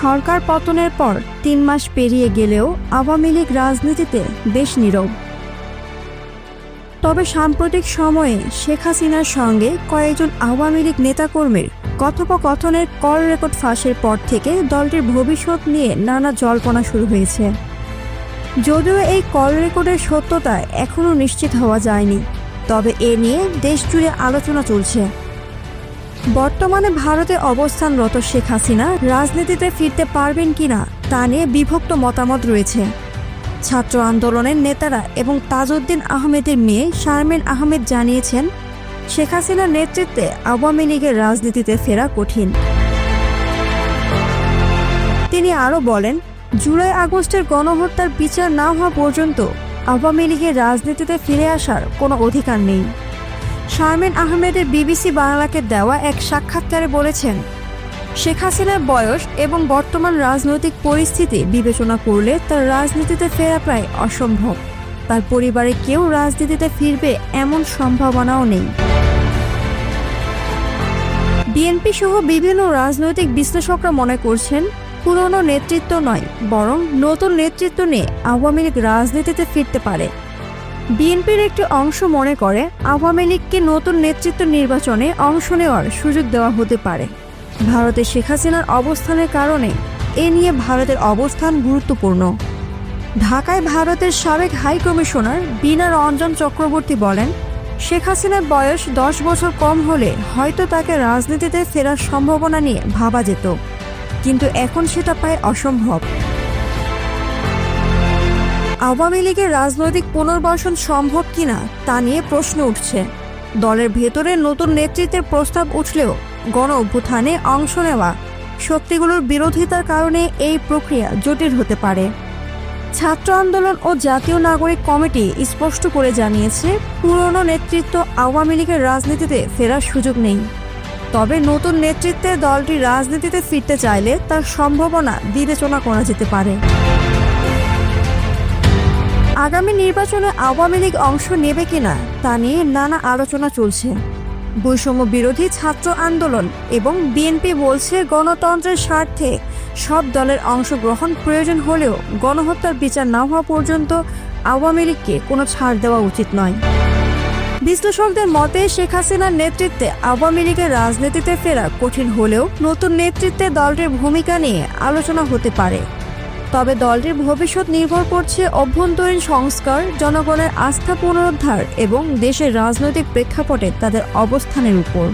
সরকার পতনের পর তিন মাস পেরিয়ে গেলেও আওয়ামী লীগ রাজনীতিতে বেশ নীরব। তবে সাম্প্রতিক সময়ে শেখ হাসিনার সঙ্গে কয়েকজন আওয়ামী লীগ নেতাকর্মীর কথোপকথনের কল রেকর্ড ফাঁসের পর থেকে দলটির ভবিষ্যৎ নিয়ে নানা জল্পনা শুরু হয়েছে। যদিও এই কল রেকর্ডের সত্যতা এখনও নিশ্চিত হওয়া যায়নি, তবে এ নিয়ে দেশজুড়ে আলোচনা চলছে। বর্তমানে ভারতে অবস্থানরত শেখ হাসিনা রাজনীতিতে ফিরতে পারবেন কিনা তা নিয়ে বিভক্ত মতামত রয়েছে। ছাত্র আন্দোলনের নেতারা এবং তাজউদ্দিন আহমেদের মেয়ে শারমিন আহমেদ জানিয়েছেন, শেখ হাসিনার নেতৃত্বে আওয়ামী লীগের রাজনীতিতে ফেরা কঠিন। তিনি আরও বলেন, জুলাই আগস্টের গণহত্যার বিচার না হওয়া পর্যন্ত আওয়ামী লীগের রাজনীতিতে ফিরে আসার কোনো অধিকার নেই। শারমিন আহমেদের বিবিসি বাংলাকে দেওয়া এক সাক্ষাৎকারে বলেছেন, শেখ হাসিনার বয়স এবং বর্তমান রাজনৈতিক পরিস্থিতি বিবেচনা করলে তার রাজনীতিতে ফেরা প্রায় অসম্ভব। তার পরিবারে কেউ রাজনীতিতে ফিরবে এমন সম্ভাবনাও নেই। বিএনপি সহ বিভিন্ন রাজনৈতিক বিশ্লেষকরা মনে করছেন, পুরনো নেতৃত্ব নয়, বরং নতুন নেতৃত্ব নিয়ে আওয়ামী লীগ রাজনীতিতে ফিরতে পারে। বিএনপির একটি অংশ মনে করে আওয়ামী লীগকে নতুন নেতৃত্ব নির্বাচনে অংশ নেওয়ার সুযোগ দেওয়া হতে পারে। ভারতে শেখ হাসিনার অবস্থানের কারণে এ নিয়ে ভারতের অবস্থান গুরুত্বপূর্ণ। ঢাকায় ভারতের সাবেক হাই কমিশনার বীণা রঞ্জন চক্রবর্তী বলেন, শেখ হাসিনার বয়স দশ বছর কম হলে হয়তো তাকে রাজনীতিতে ফেরার সম্ভাবনা নিয়ে ভাবা যেত। কিন্তু এখন সেটা প্রায় অসম্ভব। আওয়ামী লীগের রাজনৈতিক পুনর্বাসন সম্ভব কিনা তা নিয়ে প্রশ্ন উঠছে। দলের ভেতরে নতুন নেতৃত্বের প্রস্তাব উঠলেও গণ অভ্যুত্থানে অংশ নেওয়া শক্তিগুলোর বিরোধিতার কারণে এই প্রক্রিয়া জটিল হতে পারে। ছাত্র আন্দোলন ও জাতীয় নাগরিক কমিটি স্পষ্ট করে জানিয়েছে, পুরনো নেতৃত্ব আওয়ামী লীগের রাজনীতিতে ফেরার সুযোগ নেই। তবে নতুন নেতৃত্বে দলটি রাজনীতিতে ফিরতে চাইলে তার সম্ভাবনা বিবেচনা করা যেতে পারে। আগামী নির্বাচনে আওয়ামী লীগ অংশ নেবে কিনা তা নিয়ে নানা আলোচনা চলছে। বৈষম্য বিরোধী ছাত্র আন্দোলন এবং বিএনপি বলছে গণতন্ত্রের স্বার্থে সব দলের অংশগ্রহণ প্রয়োজন হলেও গণহত্যার বিচার না হওয়া পর্যন্ত আওয়ামী লীগকে কোনো ছাড় দেওয়া উচিত নয়। বিশ্লেষকদের মতে শেখ হাসিনার নেতৃত্বে আওয়ামী লীগের রাজনীতিতে ফেরা কঠিন হলেও নতুন নেতৃত্বে দলটির ভূমিকা নিয়ে আলোচনা হতে পারে। তবে দলটির ভবিষ্যৎ নির্ভর করছে অভ্যন্তরীণ সংস্কার, জনগণের আস্থা পুনরুদ্ধার এবং দেশের রাজনৈতিক প্রেক্ষাপটে তাদের অবস্থানের উপর।